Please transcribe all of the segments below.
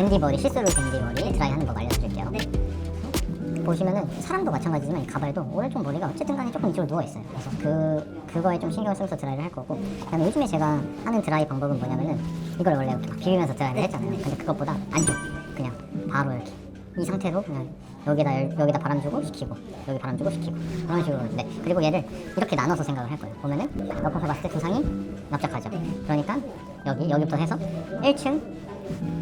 댄디버리 시스루 댄디버리 드라이 하는 법 알려드릴게요. 보시면은 사람도 마찬가지지만 이 가발도 오른쪽 머리가 어쨌든 간에 조금 이쪽으로 누워 있어요. 그래서 그 그거에 좀 신경 쓰면서 드라이를 할 거고. 그다음에 요즘에 제가 하는 드라이 방법은 뭐냐면은 이걸 원래 이렇게 막 비비면서 드라이를 했잖아요. 근데 그것보다 안쪽 그냥 바로 이렇게 이 상태로 그냥 여기다 열- 여기다 바람 주고 식히고 여기 바람 주고 식히고 그런 식으로 네 그리고 얘를 이렇게 나눠서 생각을 할 거예요. 보면은 옆에서 봤을 때 두상이 납작하죠. 그러니까 여기 여기부터 해서 1층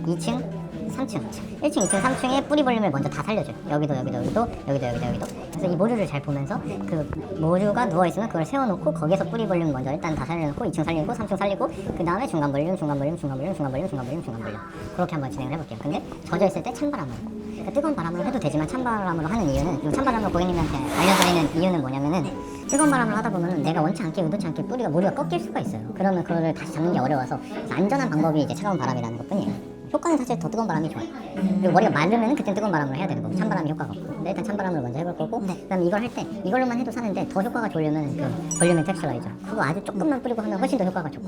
2층, 3층. 1층, 2층, 3층에 뿌리 볼륨을 먼저 다 살려줘요. 여기도, 여기도, 여기도, 여기도, 여기도, 여기도. 그래서 이 모류를 잘 보면서 그 모류가 누워있으면 그걸 세워놓고 거기서 뿌리 볼륨 먼저 일단 다 살려놓고 2층 살리고 3층 살리고 그 다음에 중간 볼륨, 중간 볼륨, 중간 볼륨, 중간 볼륨, 중간 볼륨, 중간 볼륨. 그렇게 한번 진행을 해볼게요. 근데 젖어있을 때 찬바람으로. 그러니까 뜨거운 바람으로 해도 되지만 찬바람으로 하는 이유는 이 찬바람으로 고객님한테 알려드리는 이유는 뭐냐면은 뜨거운 바람을 하다 보면 내가 원치 않게 의도치 않게 뿌리가 모류가 꺾일 수가 있어요. 그러면 그거를 다시 잡는 게 어려워서 안전한 방법이 이제 차가운 바람이라는 것뿐이에요. 효과는 사실 더 뜨거운 바람이 좋아요. 그리고 머리가 마르면 그땐 뜨거운 바람으로 해야 되는 거고 찬바람이 효과가 없고. 근데 일단 찬바람으로 먼저 해볼 거고 그다음에 이걸 할 때 이걸로만 해도 사는데 더 효과가 좋으려면 그 볼륨 앤 텍스처라이저 그거 아주 조금만 뿌리고 하면 훨씬 더 효과가 좋고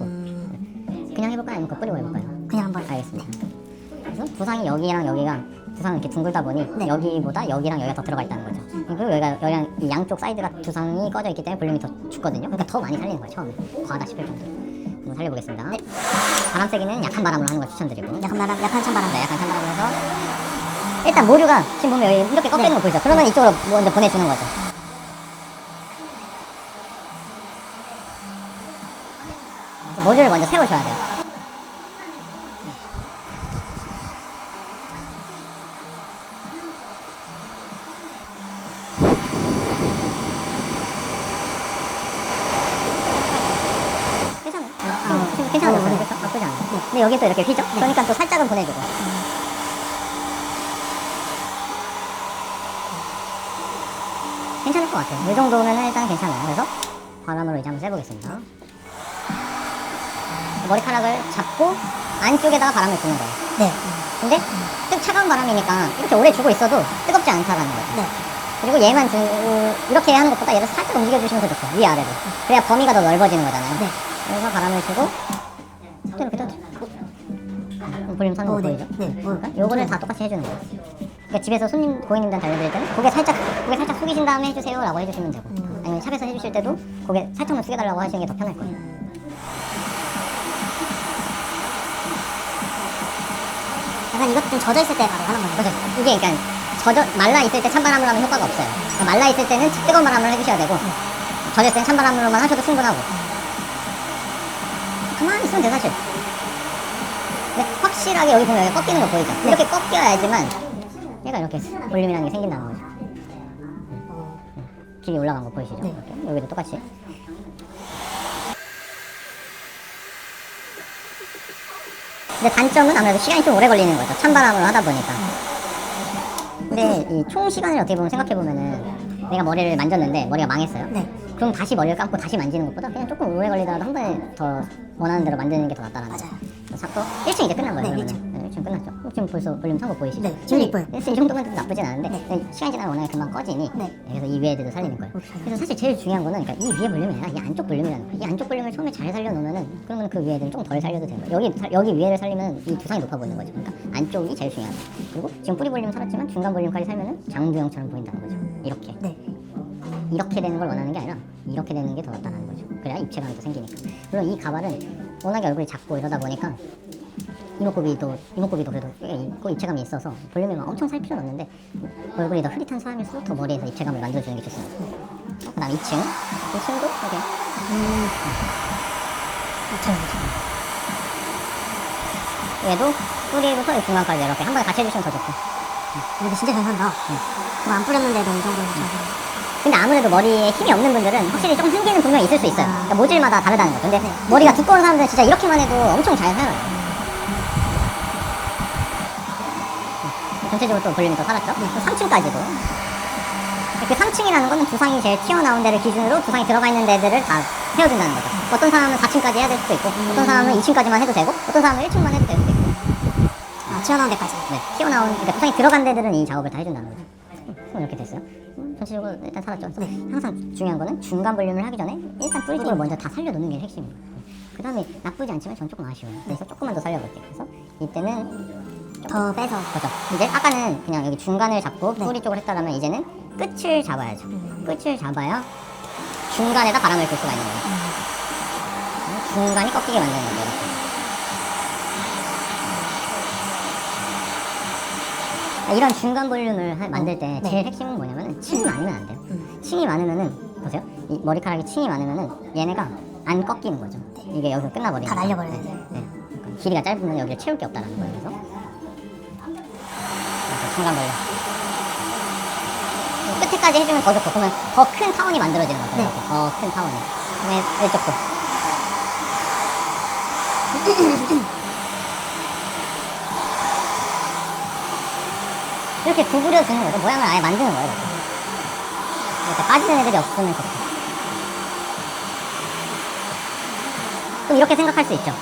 그냥 해볼까요? 아니면 그거 뿌리고 해볼까요? 그냥 한번 알겠습니다. 그래서 두상이 여기랑 여기가 두상은 이렇게 둥글다 보니 여기보다 여기랑 여기가 더 들어가 있다는 거죠. 그리고 여기가 여기랑 이 양쪽 사이드가 두상이 꺼져 있기 때문에 볼륨이 더 죽거든요. 그러니까 더 많이 살리는 거예요. 처음에 과하다 싶을 정도. 한번 살려보겠습니다. 바람 세기는 약한 바람으로 하는 걸 추천드리고. 약한 바람, 약한 찬바람. 네, 약한 찬바람으로 해서 일단 모류가 지금 보면 여기 이렇게 꺾이는 거 보이죠? 그러면 이쪽으로 먼저 보내주는 거죠. 모류를 먼저 세워줘야 돼요. 근데 여기 또 이렇게 휘죠? 그러니까 또 살짝은 보내주고. 괜찮을 것 같아요. 이 정도면 일단 괜찮아요. 그래서 바람으로 이제 한번 쐬보겠습니다. 머리카락을 잡고 안쪽에다가 바람을 주는 거예요. 네. 근데 뜨 차가운 바람이니까 이렇게 오래 주고 있어도 뜨겁지 않다라는 거죠. 네. 그리고 얘만 주, 이렇게 하는 것보다 얘를 살짝 움직여주시면 더 좋죠. 위아래로. 그래야 범위가 더 넓어지는 거잖아요. 네. 그래서 바람을 주고 또 이렇게 또 볼륨 사는 거 어, 네. 보이죠? 네. 그러니까 요거를 다 똑같이 해주는 거예요. 그러니까 집에서 손님 고객님들한테 알려드릴 때는 고개 살짝 고개 살짝 숙이신 다음에 해주세요라고 해주시면 되고 음. 아니면 샵에서 해주실 때도 고개 살짝만 숙여달라고 하시는 게 더 편할 거예요. 약간 이것도 좀 젖어 있을 때 바로 하는 거예요. 그렇죠. 이게 그러니까 젖어 말라 있을 때 찬바람으로 하면 효과가 없어요. 그러니까 말라 있을 때는 뜨거운 바람을 해주셔야 되고 젖을 때는 찬바람으로만 하셔도 충분하고 가만히 있으면 돼 사실. 확실하게 여기 보면 여기 꺾이는 거 보이죠? 이렇게 꺾여야지만 얘가 이렇게 볼륨이라는 게 생긴다는 거죠. 음. 길이 올라간 거 보이시죠? 네. 이렇게 여기도 똑같이. 근데 단점은 아무래도 시간이 좀 오래 걸리는 거죠. 찬바람으로 하다 보니까. 근데 이 총 시간을 어떻게 보면 생각해 보면은 내가 머리를 만졌는데 머리가 망했어요. 네. 그럼 다시 머리를 감고 다시 만지는 것보다 그냥 조금 오래 걸리더라도 한 번에 더 원하는 대로 만드는 게 더 낫다라는 맞아요. 거죠. 잡고 1층 이제 끝난 거예요. 네, 그러면은. 네, 1층 끝났죠. 지금 벌써 볼륨 산거 보이시죠? 네, 지금 이뻐요. 그래서 이 정도면 나쁘진 않은데 네. 시간이 지나면 워낙에 금방 꺼지니 네. 그래서 이 위에 애들도 살리는 거예요. 그래서 사실 제일 중요한 거는 그러니까 이 위에 볼륨이 아니라 이 안쪽 볼륨이라는 거예요. 이 안쪽 볼륨을 처음에 잘 살려놓으면은 그러면 그 위에 애들은 좀덜 살려도 되는 거예요. 여기 살- 여기 위에를 살리면 이 두상이 높아 보이는 거죠. 그러니까 안쪽이 제일 중요하다. 그리고 지금 뿌리 볼륨 살았지만 중간 볼륨까지 살면은 장두형처럼 보인다는 거죠. 이렇게. 네. 이렇게 되는 걸 원하는 게 아니라 이렇게 되는 게 더 낫다는 거죠. 그래야 입체감이 더 생기니까. 물론 이 가발은 워낙에 얼굴이 작고 이러다 보니까 이목구비도 이목구비도 그래도 꽤 입체감이 있어서 볼륨을 막 엄청 살 필요는 없는데 얼굴이 더 흐릿한 사람일수록 더 머리에서 입체감을 만들어주는 게 좋습니다. 그다음 2층, 2층도 이렇게 음. 그쵸. 얘도 뿌리부터 중간까지 이렇게 한 번에 같이 해주시면 더 좋고. 근데 진짜 잘 산다. 그거 안 뿌렸는데도 이 정도면 잘 산다. 근데 아무래도 머리에 힘이 없는 분들은 확실히 좀 한계는 분명히 있을 수 있어요. 아. 그러니까 모질마다 다르다는 거죠. 근데 네. 머리가 두꺼운 사람들은 진짜 이렇게만 해도 엄청 잘 살아요. 전체적으로 또 볼륨이 더 살았죠. 또 3층까지도. 그 3층이라는 거는 두상이 제일 튀어나온 데를 기준으로 두상이 들어가 있는 데들을 다 세워준다는 거죠. 어떤 사람은 4층까지 해야 될 수도 있고, 어떤 사람은 2층까지만 해도 되고, 어떤 사람은 1층만 해도 있고. 아, 튀어나온 데까지. 네, 튀어나온, 그러니까 두상이 들어간 데들은 이 작업을 다 해준다는 거죠. 손 이렇게 됐어요. 음, 전체적으로 일단 살았죠. 그래서 항상 중요한 거는 중간 볼륨을 하기 전에 일단 뿌리 쪽을 먼저 다 살려놓는 게 핵심입니다. 그 다음에 나쁘지 않지만 전 조금 아쉬워요. 그래서 조금만 더 살려볼게요. 그래서 이때는 더 빼서 그렇죠. 이제 아까는 그냥 여기 중간을 잡고 뿌리 쪽을 했다라면 이제는 끝을 잡아야죠. 끝을 잡아야 중간에다 바람을 불 수가 있는 거예요. 중간이 꺾이게 만드는. 이 이런 중간 볼륨을 하- 만들 때 제일 핵심은 뭐냐면 층이 많으면 안 돼요. 층이 많으면은 보세요. 이 머리카락이 층이 많으면은 얘네가 안 꺾이는 거죠. 이게 여기서 끝나버리니까. 다 날려버려야 네, 돼요. 네. 그러니까 길이가 짧으면 여기를 채울 게 없다라는 거예요. 그래서 이렇게 중간 볼륨. 끝에까지 해주면 더 좋고 그러면 더 큰 타원이 만들어지는 거죠. 네. 더큰 타원이. 그다음에 이쪽도. 이렇게 구부려 주는 거죠. 모양을 아예 만드는 거예요. 이렇게. 빠지는 애들이 없으면 좋고. 또 이렇게 생각할 수 있죠.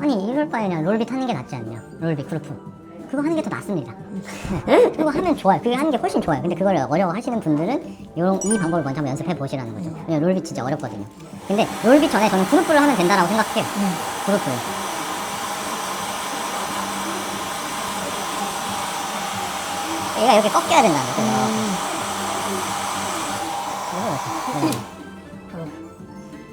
아니 이럴 바에 그냥 롤빗 하는 게 낫지 않냐. 롤빗 그룹프. 그거 하는 게 더 낫습니다. 네. 그거 하면 좋아요. 그게 하는 게 훨씬 좋아요. 근데 그걸 어려워 하시는 분들은 요런 이 방법을 먼저 한번 연습해 보시라는 거죠. 왜냐면 롤빗 진짜 어렵거든요. 근데 롤빗 전에 저는 그룹프를 하면 된다라고 생각해요. 그룹프. 얘가 이렇게 꺾여야 된다는. 이렇게. 이렇게.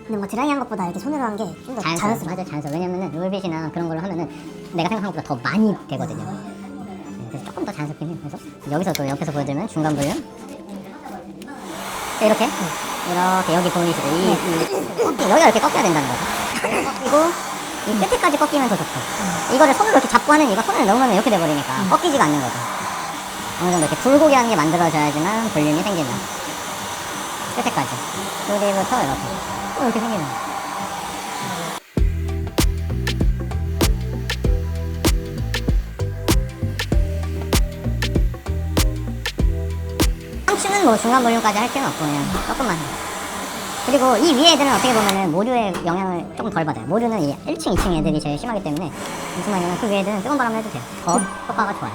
근데 뭐 드라이한 것보다 이렇게 손으로 한 게 좀 더 자연스러워. 자연스러워 맞아, 자연스러워. 왜냐면은 롤빗이나 그런 걸로 하면은 내가 생각한 것보다 더 많이 되거든요. 네, 그래서 조금 더 자연스럽긴 해요. 그래서 여기서 또 옆에서 보여드리면 중간 볼륨. 자, 이렇게. 이렇게 여기 보이시죠? 이, 이, 여기가 이렇게 꺾여야 된다는 거죠. 꺾이고, 이 끝에까지 꺾이면 더 좋고. 이거를 손으로 이렇게 잡고 하는 이거 손을 넣으면 이렇게 돼버리니까 꺾이지가 않는 거죠. 어느 정도 이렇게 굴곡이 하는 게 만들어져야지만 볼륨이 생기죠. 끝에까지. 여기부터 이렇게. 어, 이렇게 생기는 상추는 뭐 중간 볼륨까지 할 필요는 없고 그냥 조금만 그리고 이 위에 애들은 어떻게 보면은 모류의 영향을 조금 덜 받아요. 모류는 이 1층, 2층 애들이 제일 심하기 때문에 무슨 말이냐면 그 위에 애들은 뜨거운 바람을 해도 돼요. 더 효과가 좋아요.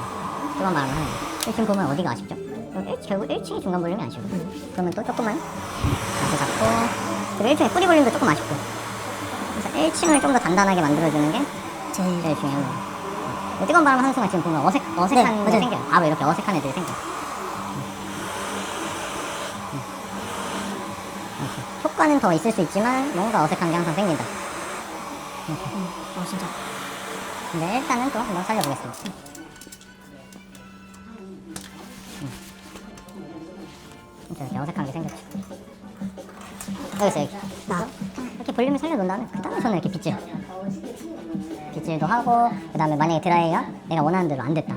뜨거운 바람을 하면. 1층 보면 어디가 아쉽죠? 1, 결국 1층이 중간 볼륨이 아쉬워 그러면 또 조금만 자세 잡고 그리고 1층에 뿌리 볼륨도 조금 아쉽고 그래서 1층을 좀 더 단단하게 만들어주는 게 제일, 제일 중요한 거예요 어, 뜨거운 바람 하는 순간 지금 보면 어색, 어색한 네, 게 생겨요 바로 이렇게 어색한 애들이 생겨요 음. 음. 효과는 더 있을 수 있지만 뭔가 어색한 게 항상 생긴다 이렇게. 음, 어, 진짜. 근데 일단은 또 한번 살려보겠습니다 이렇게 어색한 게 생겼죠. 여기 있어, 여기. 나 이렇게 볼륨을 살려놓은 다음에 그 다음에 손을 이렇게 빗질 빗질도 하고 그 다음에 만약에 드라이가 내가 원하는 대로 안 됐다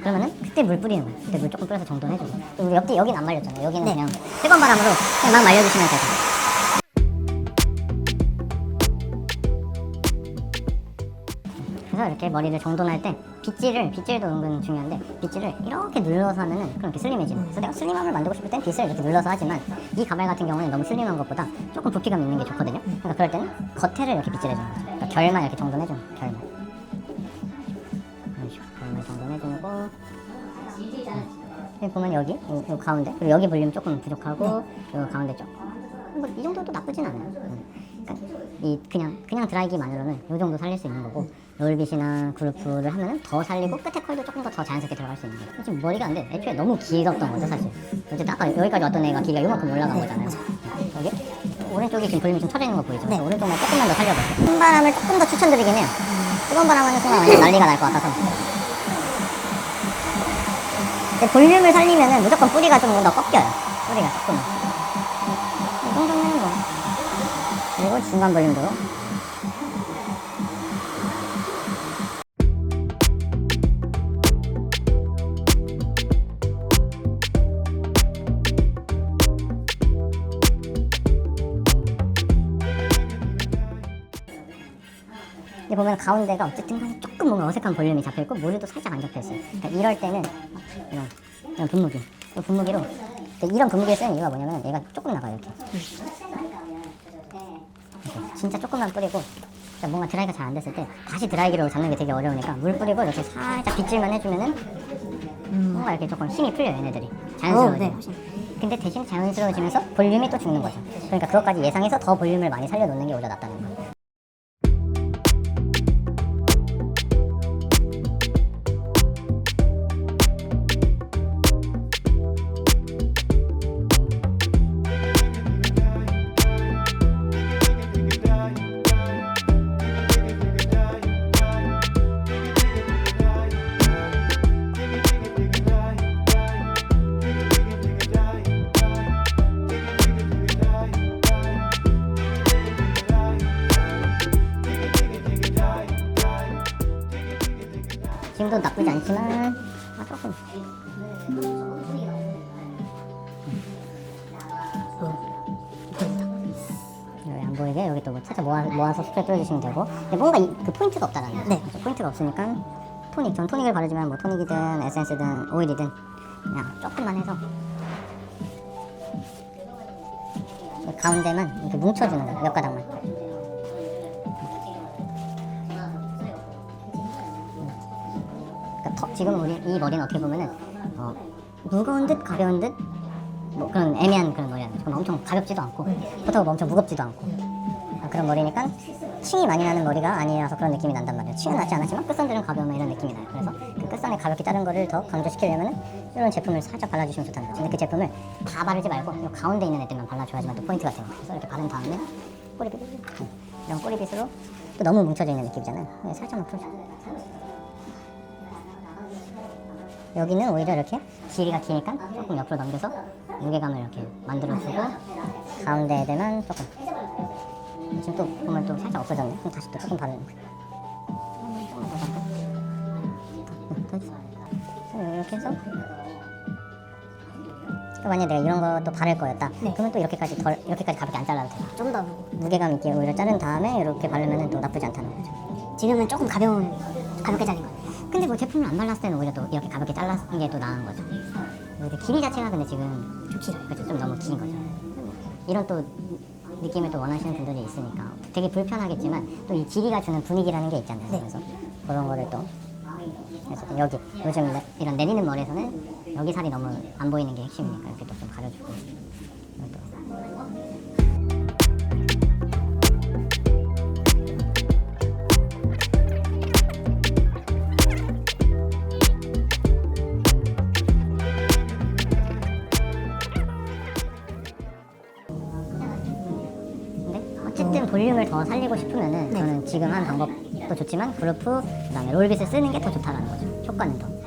그러면은 그때 물 뿌리는 거예요 그때 물 조금 뿌려서 정돈해주고 그리고 옆뒤 여기는 안 말렸잖아요 여기는 네. 그냥 뜨거운 바람으로 그냥 막 말려주시면 돼요 그래서 이렇게 머리를 정돈할 때 빗질을 빗질도 은근 중요한데 빗질을 이렇게 눌러서 하면은 그렇게 슬림해지는. 그래서 내가 슬림함을 만들고 싶을 땐 빗을 이렇게 눌러서 하지만 이 가발 같은 경우는 너무 슬림한 것보다 조금 부피감 있는 게 좋거든요. 그러니까 그럴 때는 겉에를 이렇게 빗질해주는 거죠. 그러니까 결만 이렇게 정돈해주는 거예요. 결만. 이런 식으로 결만 정돈해주고 여기 보면 여기, 요, 요 가운데 그리고 여기 볼륨 조금 부족하고 요 가운데 좀. 뭐이 정도도 나쁘진 않아요. 음. 그러니까 이 그냥 그냥 드라이기만으로는 요 정도 살릴 수 있는 거고 롤빗이나 그루프를 하면은 더 살리고 끝에 컬도 조금 더 더 자연스럽게 들어갈 수 있는 거예요. 지금 머리가 안 돼. 애초에 너무 길었던 거죠 사실. 어쨌든 아까 여기까지 왔던 애가 길이가 요만큼 올라간 거잖아요. 여기 오른쪽이 지금 볼륨이 좀 터져 있는 거 보이죠? 네. 오른쪽만 조금만 더 살려볼게요. 큰 바람을 조금 더 추천드리긴 해요. 뜨거운 바람 하는 순간 완전 난리가 날 것 같아서. 근데 볼륨을 살리면은 무조건 뿌리가 좀 더 꺾여요. 뿌리가 조금. 이 정도면 뭐. 그리고 중간 볼륨도. 근데 보면 가운데가 어쨌든 간에 조금 뭔가 어색한 볼륨이 잡혀있고 모류도 살짝 안 잡혀있어요. 그러니까 이럴 때는 이런, 이런 분무기. 이 분무기로 이런 분무기를 쓰는 이유가 뭐냐면 얘가 조금 나가요 이렇게. 이렇게 진짜 조금만 뿌리고 그러니까 뭔가 드라이가 잘 안 됐을 때 다시 드라이기로 잡는 게 되게 어려우니까 물 뿌리고 이렇게 살짝 빗질만 해주면은 뭔가 이렇게 조금 힘이 풀려요 얘네들이 자연스러워져. 어, 네. 근데 대신 자연스러워지면서 볼륨이 또 죽는 거죠. 그러니까 그것까지 예상해서 더 볼륨을 많이 살려놓는 게 오히려 낫다는 거예요. 있지만 아 조금. 여기 안 보이게? 여기 또뭐 살짝 모아, 모아서 스프레이 뿌려주시면 되고. 근데 뭔가 이, 그 포인트가 없다라는 거죠 네. 그래서 포인트가 없으니까 토닉 전 토닉을 바르지만 뭐 토닉이든 에센스든 오일이든 그냥 조금만 해서 이 가운데만 이렇게 뭉쳐주는 거예요 몇 가닥만 더- 지금 우리 이 머리는 어떻게 보면은 어, 무거운 듯 가벼운 듯 뭐 그런 애매한 그런 머리야. 좀 엄청 가볍지도 않고 그렇다고 엄청 무겁지도 않고 아, 그런 머리니까 층이 많이 나는 머리가 아니라서 그런 느낌이 난단 말이에요. 층은 나지 않았지만 끝선들은 가벼운 이런 느낌이 나요. 그래서 그 끝선이 가볍게 자른 거를 더 강조시키려면 이런 제품을 살짝 발라주시면 좋다는 거죠. 근데 그 제품을 다 바르지 말고 이 가운데 있는 애들만 발라줘야지만 또 포인트가 되는 거예요. 그래서 이렇게 바른 다음에 꼬리빗 이런 꼬리빗으로 또 너무 뭉쳐져 있는 느낌이잖아요. 네, 살짝만 풀어줘. 여기는 오히려 이렇게 길이가 기니까 조금 옆으로 넘겨서 무게감을 이렇게 만들어주고 가운데 애들만 조금 지금 또 보면 또 살짝 없어졌네. 그럼 다시 또 조금 바르는 거야 이렇게 해서 또 만약에 내가 이런 거또 바를 거였다. 그러면 또 이렇게까지 덜 이렇게까지 가볍게 안 잘라도 돼좀더 무게감 있게 오히려 자른 다음에 이렇게 바르면 또 나쁘지 않다는 거죠. 지금은 조금 가벼운 가볍게 잘린 거예요. 근데 뭐 제품을 안 발랐을 때는 오히려 또 이렇게 가볍게 잘랐는 게 또 나은 거죠. 근데 길이 자체가 근데 지금 좀 길어요. 그렇죠. 좀 너무 긴 거죠. 이런 또 느낌을 또 원하시는 분들이 있으니까 되게 불편하겠지만 또 이 길이가 주는 분위기라는 게 있잖아요. 그래서 그런 거를 또 그래서 또 여기 요즘 내- 이런 내리는 머리에서는 여기 살이 너무 안 보이는 게 핵심이니까 이렇게 또 좀 가려주고 어쨌든 볼륨을 더 살리고 싶으면은 저는 지금 한 방법도 좋지만 그루프 그다음에 롤빗을 쓰는 게 더 좋다라는 거죠. 효과는 더.